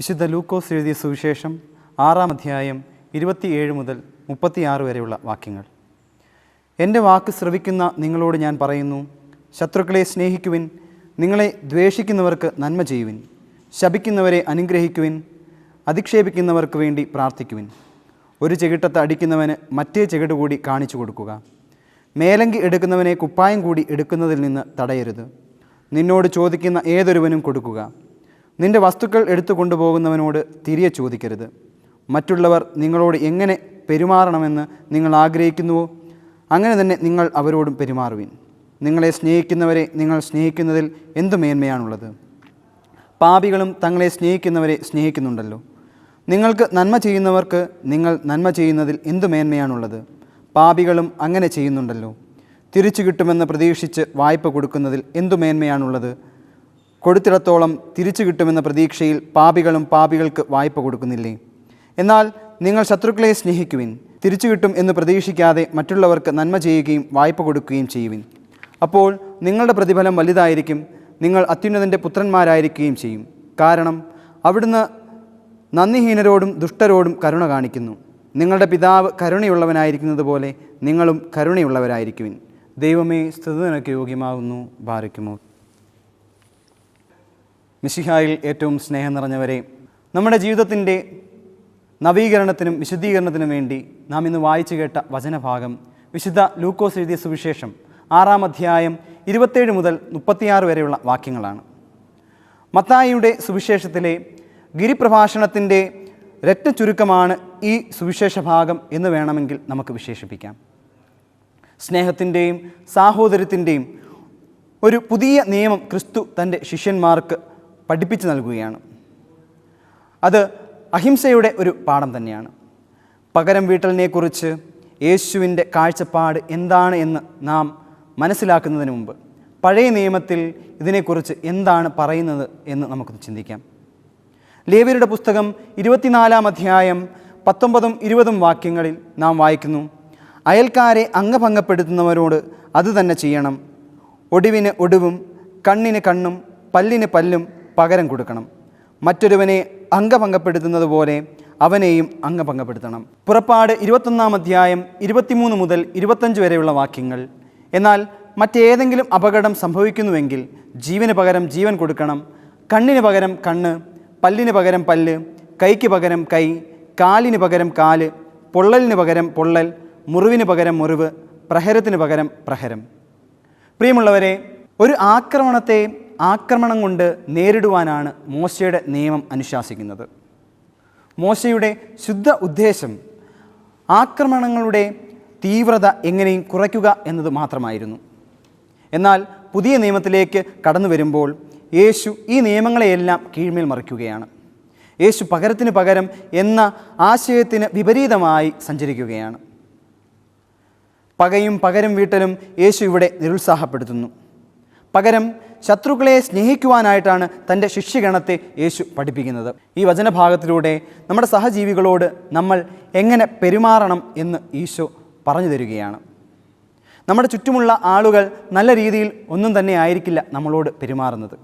വിശുദ്ധ ലൂക്കോസ് എഴുതിയ സുവിശേഷം ആറാം അധ്യായം ഇരുപത്തിയേഴ് മുതൽ മുപ്പത്തിയാറ് വരെയുള്ള വാക്യങ്ങൾ. എന്റെ വാക്ക് ശ്രവിക്കുന്ന നിങ്ങളോട് ഞാൻ പറയുന്നു ശത്രുക്കളെ സ്നേഹിക്കുവിൻ നിങ്ങളെ ദ്വേഷിക്കുന്നവർക്ക് നന്മ ചെയ്യുവിൻ ശപിക്കുന്നവരെ അനുഗ്രഹിക്കുവിൻ അധിക്ഷേപിക്കുന്നവർക്ക് വേണ്ടി പ്രാർത്ഥിക്കുവിൻ. ഒരു ചെകിട്ടത്ത് അടിക്കുന്നവന് മറ്റേ ചെകിട് കൂടി കാണിച്ചു കൊടുക്കുക. മേലങ്കി എടുക്കുന്നവനെ കുപ്പായം കൂടി എടുക്കുന്നതിൽ നിന്ന് തടയരുത്. നിന്നോട് ചോദിക്കുന്ന ഏതൊരുവനും കൊടുക്കുക. നിന്റെ വസ്തുക്കൾ എടുത്തു കൊണ്ടുപോകുന്നവനോട് തിരികെ ചോദിക്കരുത്. മറ്റുള്ളവർ നിങ്ങളോട് എങ്ങനെ പെരുമാറണമെന്ന് നിങ്ങൾ ആഗ്രഹിക്കുന്നുവോ അങ്ങനെ തന്നെ നിങ്ങൾ അവരോടും പെരുമാറുവിൻ. നിങ്ങളെ സ്നേഹിക്കുന്നവരെ നിങ്ങൾ സ്നേഹിക്കുന്നതിൽ എന്തു മേന്മയാണുള്ളത്? പാപികളും തങ്ങളെ സ്നേഹിക്കുന്നവരെ സ്നേഹിക്കുന്നുണ്ടല്ലോ. നിങ്ങൾക്ക് നന്മ ചെയ്യുന്നവർക്ക് നിങ്ങൾ നന്മ ചെയ്യുന്നതിൽ എന്തു മേന്മയാണുള്ളത്? പാപികളും അങ്ങനെ ചെയ്യുന്നുണ്ടല്ലോ. തിരിച്ചു കിട്ടുമെന്ന് പ്രതീക്ഷിച്ച് വായ്പ കൊടുക്കുന്നതിൽ എന്തു മേന്മയാണുള്ളത്? കൊടുത്തിടത്തോളം തിരിച്ചു കിട്ടുമെന്ന പ്രതീക്ഷയിൽ പാപികളും പാപികൾക്ക് വായ്പ കൊടുക്കുന്നില്ലേ? എന്നാൽ നിങ്ങൾ ശത്രുക്കളെ സ്നേഹിക്കുവിൻ തിരിച്ചു കിട്ടും എന്ന് പ്രതീക്ഷിക്കാതെ മറ്റുള്ളവർക്ക് നന്മ ചെയ്യുകയും വായ്പ കൊടുക്കുകയും ചെയ്യുവിൻ. അപ്പോൾ നിങ്ങളുടെ പ്രതിഫലം വലുതായിരിക്കും നിങ്ങൾ അത്യുന്നതന്റെ പുത്രന്മാരായിരിക്കുകയും ചെയ്യും. കാരണം അവിടുന്ന് നന്ദിഹീനരോടും ദുഷ്ടരോടും കരുണ കാണിക്കുന്നു. നിങ്ങളുടെ പിതാവ് കരുണയുള്ളവനായിരിക്കുന്നത് പോലെ നിങ്ങളും കരുണയുള്ളവരായിരിക്കുവിൻ. ദൈവമേ സ്ഥിതി നിനക്ക് യോഗ്യമാകുന്നു ഭാരിക്കുമോ മിശിഹായിൽ ഏറ്റവും സ്നേഹം നിറഞ്ഞവരെ നമ്മുടെ ജീവിതത്തിന്റെ നവീകരണത്തിനും വിശുദ്ധീകരണത്തിനും വേണ്ടി നാം ഇന്ന് വായിച്ചു കേട്ട വചനഭാഗം വിശുദ്ധ ലൂക്കോസ് എഴുതിയ സുവിശേഷം ആറാം അധ്യായം ഇരുപത്തേഴ് മുതൽ മുപ്പത്തിയാറ് വരെയുള്ള വാക്യങ്ങളാണ്. മത്തായിയുടെ സുവിശേഷത്തിലെ ഗിരിപ്രഭാഷണത്തിന്റെ രത്നചുരുക്കമാണ് ഈ സുവിശേഷ ഭാഗം എന്ന് വേണമെങ്കിൽ നമുക്ക് വിശേഷിപ്പിക്കാം. സ്നേഹത്തിന്റെയും സാഹോദര്യത്തിന്റെയും ഒരു പുതിയ നിയമം ക്രിസ്തു തന്റെ ശിഷ്യന്മാർക്ക് പഠിപ്പിച്ചു നൽകുകയാണ്. അത് അഹിംസയുടെ ഒരു പാഠം തന്നെയാണ്. പകരം വീട്ടലിനെക്കുറിച്ച് യേശുവിന്റെ കാഴ്ചപ്പാട് എന്താണ് എന്ന് നാം മനസ്സിലാക്കുന്നതിന് മുമ്പ് പഴയ നിയമത്തിൽ ഇതിനെക്കുറിച്ച് എന്താണ് പറയുന്നത് എന്ന് നമുക്ക് ചിന്തിക്കാം. ലേവ്യരുടെ പുസ്തകം ഇരുപത്തിനാലാം അധ്യായം പത്തൊമ്പതും ഇരുപതും വാക്യങ്ങളിൽ നാം വായിക്കുന്നു അയൽക്കാരെ അംഗഭംഗപ്പെടുത്തുന്നവരോട് അത് തന്നെ ചെയ്യണം. ഒടിവിന് ഒടിവും കണ്ണിന് കണ്ണും പല്ലിന് പല്ലും പകരം കൊടുക്കണം. മറ്റൊരുവനെ അംഗഭംഗപ്പെടുത്തുന്നത് പോലെ അവനെയും അംഗഭംഗപ്പെടുത്തണം. പുറപ്പാട് ഇരുപത്തൊന്നാം അധ്യായം ഇരുപത്തിമൂന്ന് മുതൽ ഇരുപത്തഞ്ച് വരെയുള്ള വാക്യങ്ങൾ. എന്നാൽ മറ്റേതെങ്കിലും അപകടം സംഭവിക്കുന്നുവെങ്കിൽ ജീവന് പകരം ജീവൻ കൊടുക്കണം. കണ്ണിന് പകരം കണ്ണ് പല്ലിന് പകരം പല്ല് കൈക്ക് പകരം കൈ കാലിന് പകരം കാൽ പൊള്ളലിന് പകരം പൊള്ളൽ മുറിവിന് പകരം മുറിവ് പ്രഹരത്തിന് പകരം പ്രഹരം. പ്രിയമുള്ളവരെ ഒരു ആക്രമണത്തെ ആക്രമണം കൊണ്ട് നേരിടുവാനാണ് മോശയുടെ നിയമം അനുശാസിക്കുന്നത്. മോശയുടെ ശുദ്ധ ഉദ്ദേശം ആക്രമണങ്ങളുടെ തീവ്രത എങ്ങനെയും കുറയ്ക്കുക എന്നത് മാത്രമായിരുന്നു. എന്നാൽ പുതിയ നിയമത്തിലേക്ക് കടന്നു വരുമ്പോൾ യേശു ഈ നിയമങ്ങളെയെല്ലാം കീഴ്മേൽ മറിക്കുകയാണ്. യേശു പകരത്തിന് പകരം എന്ന ആശയത്തിന് വിപരീതമായി സഞ്ചരിക്കുകയാണ്. പകയും പകരം വീട്ടലും യേശു ഇവിടെ നിരുത്സാഹപ്പെടുത്തുന്നു. പകരം ശത്രുക്കളെ സ്നേഹിക്കുവാനായിട്ടാണ് തന്റെ ശിഷ്യഗണത്തെ യേശു പഠിപ്പിക്കുന്നത്. ഈ വചനഭാഗത്തിലൂടെ നമ്മുടെ സഹജീവികളോട് നമ്മൾ എങ്ങനെ പെരുമാറണം എന്ന് ഈശോ പറഞ്ഞു തരികയാണ്. നമ്മുടെ ചുറ്റുമുള്ള ആളുകൾ നല്ല രീതിയിൽ ഒന്നും തന്നെ ആയിരിക്കില്ല നമ്മളോട് പെരുമാറുന്നത്.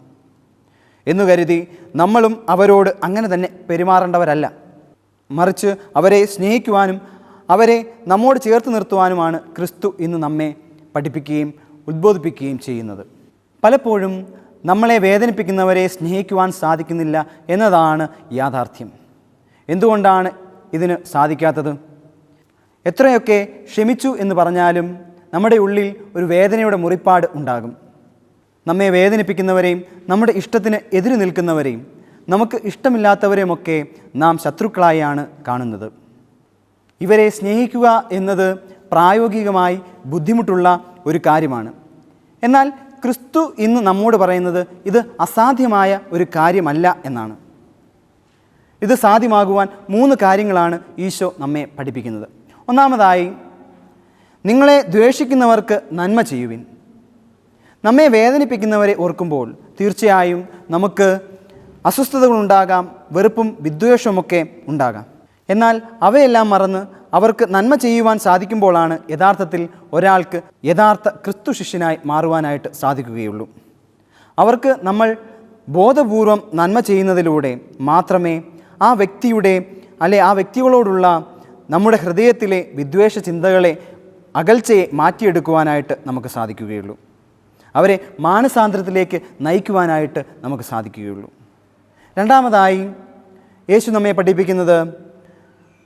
എന്നു കരുതി നമ്മളും അവരോട് അങ്ങനെ തന്നെ പെരുമാറേണ്ടവരല്ല. മറിച്ച് അവരെ സ്നേഹിക്കുവാനും അവരെ നമ്മോട് ചേർത്ത് നിർത്തുവാനുമാണ് ക്രിസ്തു ഇന്ന് നമ്മെ പഠിപ്പിക്കുകയും ഉദ്ബോധിപ്പിക്കുകയും ചെയ്യുന്നത്. പലപ്പോഴും നമ്മളെ വേദനിപ്പിക്കുന്നവരെ സ്നേഹിക്കുവാൻ സാധിക്കുന്നില്ല എന്നതാണ് യാഥാർത്ഥ്യം. എന്തുകൊണ്ടാണ് ഇതിന് സാധിക്കാത്തത്? എത്രയൊക്കെ ക്ഷമിച്ചു എന്ന് പറഞ്ഞാലും നമ്മുടെ ഉള്ളിൽ ഒരു വേദനയുടെ മുറിപ്പാട് ഉണ്ടാകും. നമ്മെ വേദനിപ്പിക്കുന്നവരെയും നമ്മുടെ ഇഷ്ടത്തിന് എതിര് നിൽക്കുന്നവരെയും നമുക്ക് ഇഷ്ടമില്ലാത്തവരെയുമൊക്കെ നാം ശത്രുക്കളായാണ് കാണുന്നത്. ഇവരെ സ്നേഹിക്കുക എന്നത് പ്രായോഗികമായി ബുദ്ധിമുട്ടുള്ള ഒരു കാര്യമാണ്. എന്നാൽ ക്രിസ്തു ഇന്ന് നമ്മോട് പറയുന്നത് ഇത് അസാധ്യമായ ഒരു കാര്യമല്ല എന്നാണ്. ഇത് സാധ്യമാകുവാൻ മൂന്ന് കാര്യങ്ങളാണ് ഈശോ നമ്മെ പഠിപ്പിക്കുന്നത്. ഒന്നാമതായി നിങ്ങളെ ദ്വേഷിക്കുന്നവർക്ക് നന്മ ചെയ്യുവിൻ. നമ്മെ വേദനിപ്പിക്കുന്നവരെ ഓർക്കുമ്പോൾ തീർച്ചയായും നമുക്ക് അസ്വസ്ഥതകളുണ്ടാകാം വെറുപ്പും വിദ്വേഷവുമൊക്കെ ഉണ്ടാകാം. എന്നാൽ അവയെല്ലാം മറന്ന് അവർക്ക് നന്മ ചെയ്യുവാൻ സാധിക്കുമ്പോഴാണ് യഥാർത്ഥത്തിൽ ഒരാൾക്ക് യഥാർത്ഥ ക്രിസ്തു ശിഷ്യനായി മാറുവാനായിട്ട് സാധിക്കുകയുള്ളൂ. അവർക്ക് നമ്മൾ ബോധപൂർവം നന്മ ചെയ്യുന്നതിലൂടെ മാത്രമേ ആ വ്യക്തിയുടെ അല്ലെ ആ വ്യക്തികളോടുള്ള നമ്മുടെ ഹൃദയത്തിലെ വിദ്വേഷ ചിന്തകളെ അകൽച്ചയെ മാറ്റിയെടുക്കുവാനായിട്ട് നമുക്ക് സാധിക്കുകയുള്ളൂ. അവരെ മാനസാന്തരത്തിലേക്ക് നയിക്കുവാനായിട്ട് നമുക്ക് സാധിക്കുകയുള്ളൂ. രണ്ടാമതായി യേശു നമ്മെ പഠിപ്പിക്കുന്നത്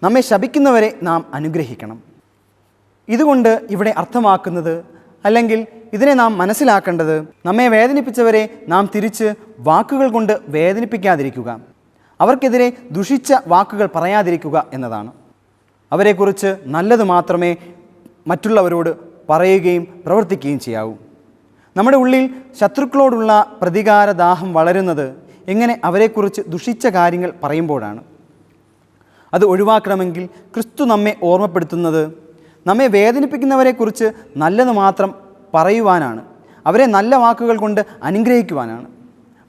നമ്മെ ശപിക്കുന്നവരെ നാം അനുഗ്രഹിക്കണം. ഇതുകൊണ്ട് ഇവിടെ അർത്ഥമാക്കുന്നത് അല്ലെങ്കിൽ ഇതിനെ നാം മനസ്സിലാക്കേണ്ടത് നമ്മെ വേദനിപ്പിച്ചവരെ നാം തിരിച്ച് വാക്കുകൾ കൊണ്ട് വേദനിപ്പിക്കാതിരിക്കുക. അവർക്കെതിരെ ദുഷിച്ച വാക്കുകൾ പറയാതിരിക്കുക എന്നതാണ്. അവരെക്കുറിച്ച് നല്ലത് മാത്രമേ മറ്റുള്ളവരോട് പറയുകയും പ്രവർത്തിക്കുകയും ചെയ്യാവൂ. നമ്മുടെ ഉള്ളിൽ ശത്രുക്കളോടുള്ള പ്രതികാരദാഹം വളരുന്നത് എങ്ങനെ അവരെക്കുറിച്ച് ദുഷിച്ച കാര്യങ്ങൾ പറയുമ്പോഴാണ്. അത് ഒഴിവാക്കണമെങ്കിൽ ക്രിസ്തു നമ്മെ ഓർമ്മപ്പെടുത്തുന്നത് നമ്മെ വേദനിപ്പിക്കുന്നവരെക്കുറിച്ച് നല്ലത് മാത്രം പറയുവാനാണ്. അവരെ നല്ല വാക്കുകൾ കൊണ്ട് അനുഗ്രഹിക്കുവാനാണ്.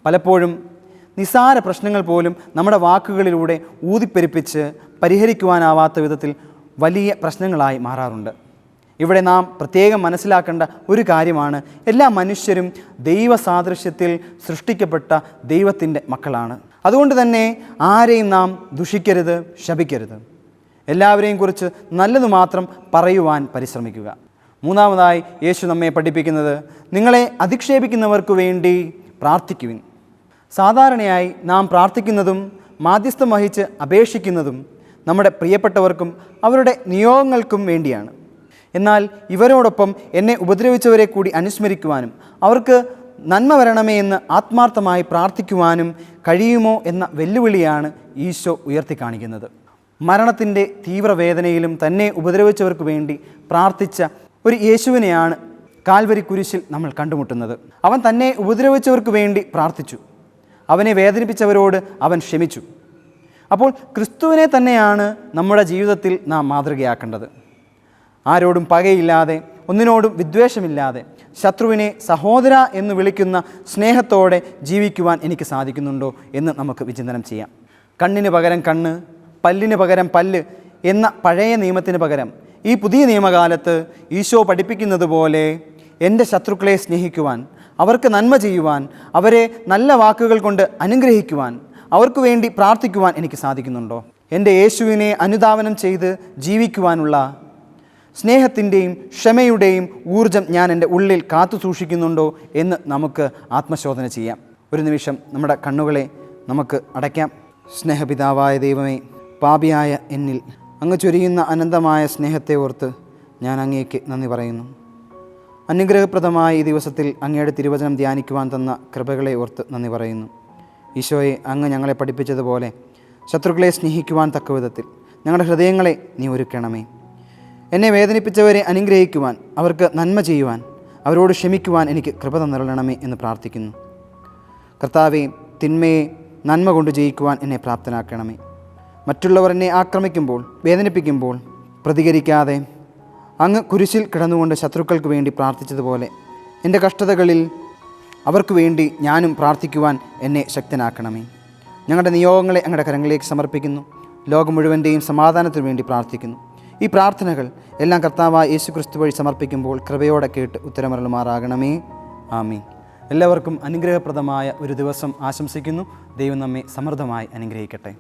പലപ്പോഴും നിസാര പ്രശ്നങ്ങൾ പോലും നമ്മുടെ വാക്കുകളിലൂടെ ഊതിപ്പെരുപ്പിച്ച് പരിഹരിക്കുവാനാവാത്ത വിധത്തിൽ വലിയ പ്രശ്നങ്ങളായി മാറാറുണ്ട്. ഇവിടെ നാം പ്രത്യേകം മനസ്സിലാക്കേണ്ട ഒരു കാര്യമാണ് എല്ലാ മനുഷ്യരും ദൈവസാദൃശ്യത്തിൽ സൃഷ്ടിക്കപ്പെട്ട ദൈവത്തിന്റെ മക്കളാണ്. അതുകൊണ്ട് തന്നെ ആരെയും നാം ദുഷിക്കരുത് ശപിക്കരുത്. എല്ലാവരെയും കുറിച്ച് നല്ലത് മാത്രം പറയുവാൻ പരിശ്രമിക്കുക. മൂന്നാമതായി യേശു നമ്മെ പഠിപ്പിക്കുന്നത് നിങ്ങളെ അധിക്ഷേപിക്കുന്നവർക്ക് വേണ്ടി പ്രാർത്ഥിക്കുവിൻ. സാധാരണയായി നാം പ്രാർത്ഥിക്കുന്നതും മാധ്യസ്ഥം വഹിച്ച് അപേക്ഷിക്കുന്നതും നമ്മുടെ പ്രിയപ്പെട്ടവർക്കും അവരുടെ നിയോഗങ്ങൾക്കും വേണ്ടിയാണ്. എന്നാൽ ഇവരോടൊപ്പം എന്നെ ഉപദ്രവിച്ചവരെ കൂടി അനുസ്മരിക്കുവാനും അവർക്ക് നന്മ വരണമേ എന്ന് ആത്മാർത്ഥമായി പ്രാർത്ഥിക്കുവാനും കഴിയുമോ എന്ന വെല്ലുവിളിയാണ് ഈശോ ഉയർത്തി കാണിക്കുന്നത് മരണത്തിന്റെ തീവ്രവേദനയിലും തന്നെ ഉപദ്രവിച്ചവർക്ക് വേണ്ടി പ്രാർത്ഥിച്ച ഒരു യേശുവിനെയാണ് കാൽവരി കുരിശിൽ നമ്മൾ കണ്ടുമുട്ടുന്നത്. അവൻ തന്നെ ഉപദ്രവിച്ചവർക്ക് വേണ്ടി പ്രാർത്ഥിച്ചു. അവനെ വേദനിപ്പിച്ചവരോട് അവൻ ക്ഷമിച്ചു. അപ്പോൾ ക്രിസ്തുവിനെ തന്നെയാണ് നമ്മുടെ ജീവിതത്തിൽ നാം മാതൃകയാക്കേണ്ടത്. ആരോടും പകയില്ലാതെ ഒന്നിനോടും വിദ്വേഷമില്ലാതെ ശത്രുവിനെ സഹോദര എന്ന് വിളിക്കുന്ന സ്നേഹത്തോടെ ജീവിക്കുവാൻ എനിക്ക് സാധിക്കുന്നുണ്ടോ എന്ന് നമുക്ക് വിചിന്തനം ചെയ്യാം. കണ്ണിന് പകരം കണ്ണ് പല്ലിന് പകരം പല്ല് എന്ന പഴയ നിയമത്തിന് പകരം ഈ പുതിയ നിയമകാലത്ത് ഈശോ പഠിപ്പിക്കുന്നത് പോലെ എന്റെ ശത്രുക്കളെ സ്നേഹിക്കുവാൻ അവർക്ക് നന്മ ചെയ്യുവാൻ അവരെ നല്ല വാക്കുകൾ കൊണ്ട് അനുഗ്രഹിക്കുവാൻ അവർക്ക് വേണ്ടി പ്രാർത്ഥിക്കുവാൻ എനിക്ക് സാധിക്കുന്നുണ്ടോ? എന്റെ യേശുവിനെ അനുധാവനം ചെയ്ത് ജീവിക്കുവാനുള്ള സ്നേഹത്തിന്റെയും ക്ഷമയുടെയും ഊർജം ഞാൻ എന്റെ ഉള്ളിൽ കാത്തു സൂക്ഷിക്കുന്നുണ്ടോ എന്ന് നമുക്ക് ആത്മശോധന ചെയ്യാം. ഒരു നിമിഷം നമ്മുടെ കണ്ണുകളെ നമുക്ക് അടയ്ക്കാം. സ്നേഹപിതാവായ ദൈവമേ പാപിയായ എന്നിൽ അങ്ങ് ചൊരിയുന്ന അനന്തമായ സ്നേഹത്തെ ഓർത്ത് ഞാൻ അങ്ങേക്ക് നന്ദി പറയുന്നു. അനുഗ്രഹപ്രദമായ ഈ ദിവസത്തിൽ അങ്ങയുടെ തിരുവചനം ധ്യാനിക്കുവാൻ തന്ന കൃപകളെ ഓർത്ത് നന്ദി പറയുന്നു. ഈശോയെ അങ്ങ് ഞങ്ങളെ പഠിപ്പിച്ചതുപോലെ ശത്രുക്കളെ സ്നേഹിക്കുവാൻ തക്ക വിധത്തിൽ ഞങ്ങളുടെ ഹൃദയങ്ങളെ നീ ഒരുക്കണമേ. എന്നെ വേദനിപ്പിച്ചവരെ അനുഗ്രഹിക്കുവാൻ അവർക്ക് നന്മ ചെയ്യുവാൻ അവരോട് ക്ഷമിക്കുവാൻ എനിക്ക് കൃപ തന്നിരണമേ എന്ന് പ്രാർത്ഥിക്കുന്നു. കർത്താവെ തിന്മയെ നന്മ കൊണ്ട് ജയിക്കുവാൻ എന്നെ പ്രാപ്തനാക്കണമേ. മറ്റുള്ളവർ എന്നെ ആക്രമിക്കുമ്പോൾ വേദനിപ്പിക്കുമ്പോൾ പ്രതികരിക്കാതെ അങ്ങ് കുരിശിൽ കിടന്നുകൊണ്ട് ശത്രുക്കൾക്ക് വേണ്ടി പ്രാർത്ഥിച്ചതുപോലെ എന്റെ കഷ്ടതകളിൽ അവർക്ക് വേണ്ടി ഞാനും പ്രാർത്ഥിക്കുവാൻ എന്നെ ശക്തനാക്കണമേ. ഞങ്ങളുടെ നിയോഗങ്ങളെ അങ്ങയുടെ കരങ്ങളിലേക്ക് സമർപ്പിക്കുന്നു. ലോകം മുഴുവന്റെയും സമാധാനത്തിനു വേണ്ടി പ്രാർത്ഥിക്കുന്നു. ഈ പ്രാർത്ഥനകൾ എല്ലാം കർത്താവായ യേശു ക്രിസ്തു വഴി സമർപ്പിക്കുമ്പോൾ കൃപയോടെ കേട്ട് ഉത്തരമരളുമാറാകണമേ. ആമീൻ. എല്ലാവർക്കും അനുഗ്രഹപ്രദമായ ഒരു ദിവസം ആശംസിക്കുന്നു. ദൈവം നമ്മെ സമൃദ്ധമായി അനുഗ്രഹിക്കട്ടെ.